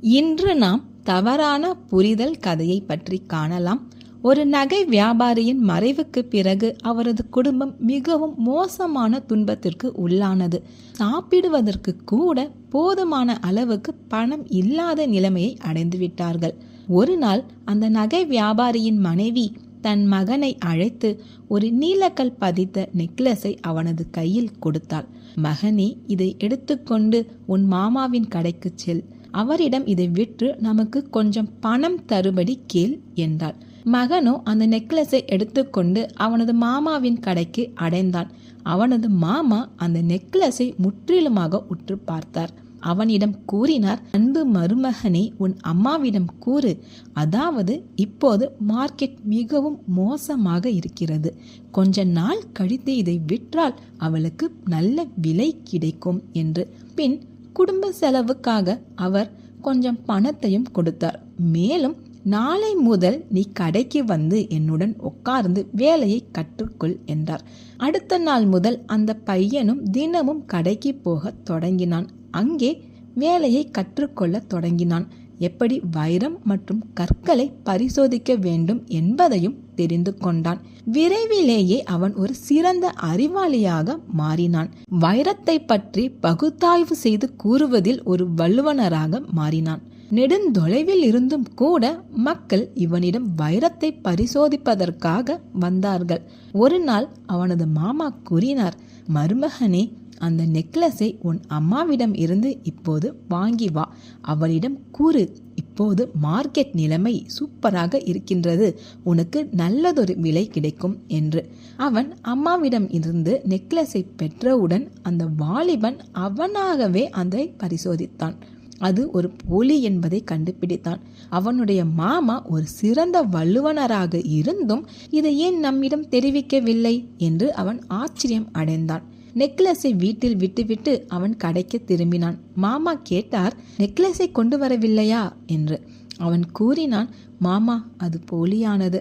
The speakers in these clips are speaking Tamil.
இன்று நாம் தவறான புரிதல் கதையை பற்றி காணலாம். ஒரு நகை வியாபாரியின் மறைவுக்கு பிறகு அவரது குடும்பம் மிகவும் மோசமான துன்பத்திற்கு உள்ளானது. சாப்பிடுவதற்கு கூட போதுமான அளவுக்கு பணம் இல்லாத நிலைமையை அடைந்துவிட்டார்கள் ஒரு நாள் அந்த நகை வியாபாரியின் மனைவி தன் மகனை அழைத்து ஒரு நீலக்கல் பதித்த நெக்லஸை அவனது கையில் கொடுத்தாள். மகனே இதை எடுத்துக்கொண்டு உன் மாமாவின் கடைக்கு செல். அவரிடம் இதை விற்று நமக்கு கொஞ்சம் பணம் தருபடி கேள் என்றாள். மகனோ அந்த நெக்லஸை எடுத்துக்கொண்டு அவனது மாமாவின் கடைக்கு அடைந்தான். அவனது மாமா அந்த நெக்லஸை முற்றிலுமாக உற்று பார்த்தார். அவனிடம் கூறினார் அன்பு மருமகனே உன் அம்மாவிடம் கூறு. அதாவது இப்போது மார்க்கெட் மிகவும் மோசமாக இருக்கிறது. கொஞ்ச நாள் கழித்து இதை விற்றால் அவளுக்கு நல்ல விலை கிடைக்கும் என்று. பின் குடும்ப செலவுக்காக அவர் கொஞ்சம் பணத்தையும் கொடுத்தார். மேலும் நாளை முதல் நீ கடைக்கு வந்து என்னுடன் உட்கார்ந்து வேலையை கற்றுக்கொள் என்றார். அடுத்த நாள் முதல் அந்த பையனும் தினமும் கடைக்கு போக தொடங்கினான். அங்கே வேலையை கற்றுக்கொள்ள தொடங்கினான். எப்படி வைரம் மற்றும் கற்களை பரிசோதிக்க வேண்டும் என்பதையும் தெரிந்து கொண்டான். விரைவிலேயே அவன் ஒரு சிறந்த அறிவாளியாக மாறினான். வைரத்தை பற்றி பகுத்தாய்வு செய்து கூறுவதில் ஒரு வல்லுவனராக மாறினான். நெடுந்தொலைவில் இருந்தும் கூட மக்கள் இவனிடம் வைரத்தை பரிசோதிப்பதற்காக வந்தார்கள். ஒரு நாள் அவனது மாமா கூறினார் மருமகனே அந்த நெக்லஸை உன் அம்மாவிடம் இருந்து இப்போது வாங்கி வா. அவளிடம் கூறு இப்போது மார்க்கெட் நிலைமை சூப்பராக இருக்கின்றது. உனக்கு நல்லதொரு விலை கிடைக்கும் என்று. அவன் அம்மாவிடம் இருந்து நெக்லஸை பெற்றவுடன் அந்த வாலிபன் அவனாகவே அதை பரிசோதித்தான். அது ஒரு போலி என்பதை கண்டுபிடித்தான். அவனுடைய மாமா ஒரு சிறந்த வல்லுவனராக இருந்தும் இதை ஏன் நம்மிடம் தெரிவிக்கவில்லை என்று அவன் ஆச்சரியம் அடைந்தான். நெக்லஸை வீட்டில் விட்டுவிட்டு அவன் கடைக்கு திரும்பினான். மாமா கேட்டார் நெக்லஸை கொண்டு வரவில்லையா? என்று. அவன் கூறினான் மாமா அது போலியானது.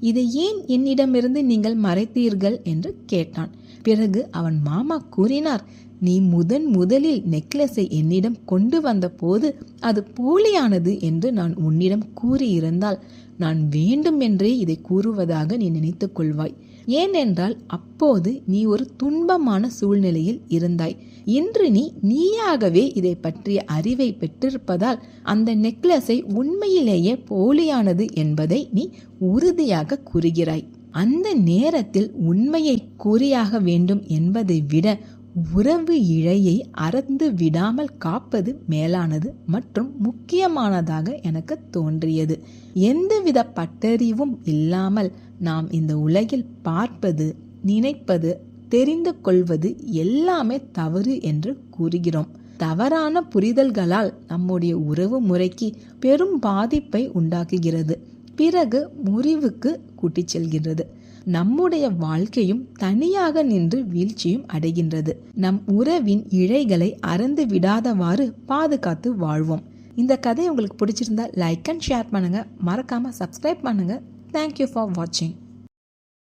இதை ஏன் என்னிடமிருந்து நீங்கள் மறைத்தீர்கள்? என்று கேட்டான். பிறகு அவன் மாமா கூறினார் நீ முதன் முதலில் நெக்லஸை என்னிடம் கொண்டு வந்த போது அது போலியானது என்று நான் உன்னிடம் கூறியிருந்தால் நான் வேண்டுமென்றே இதை கூறுவதாக நீ நினைத்து கொள்வாய். ஏனென்றால் அப்போது நீ ஒரு துன்பமான சூழ்நிலையில் இருந்தாய். இன்று நீ நீயாகவே இதை பற்றிய அறிவை பெற்றிருப்பதால் அந்த நெக்லஸை உண்மையிலேயே போலியானது என்பதை நீ உறுதியாக கூறுகிறாய். அந்த நேரத்தில் உண்மையை கூறியாக வேண்டும் என்பதை விட உறவு இழையை அறந்து விடாமல் காப்பது மேலானது மற்றும் முக்கியமானதாக எனக்கு தோன்றியது. எந்தவித பட்டறிவும் இல்லாமல் நாம் இந்த உலகில் பார்ப்பது நினைப்பது தெரிந்து கொள்வது எல்லாமே தவறு என்று கூறுகிறோம். தவறான புரிதல்களால் நம்முடைய உறவு முறைக்கு பெரும் பாதிப்பை உண்டாக்குகிறது. பிறகு முறிவுக்கு கூட்டிச் செல்கிறது நம்முடைய வாழ்க்கையும் தனியாக நின்று வீழ்ச்சியும் அடைகின்றது. நம் உறவின் இழைகளை அறந்து விடாதவாறு பாதுகாத்து வாழ்வோம். இந்த கதை உங்களுக்கு பிடிச்சிருந்தா லைக் அண்ட் ஷேர் பண்ணுங்க. மறக்காம சப்ஸ்கிரைப் பண்ணுங்க. தேங்க்யூ ஃபார் வாட்சிங்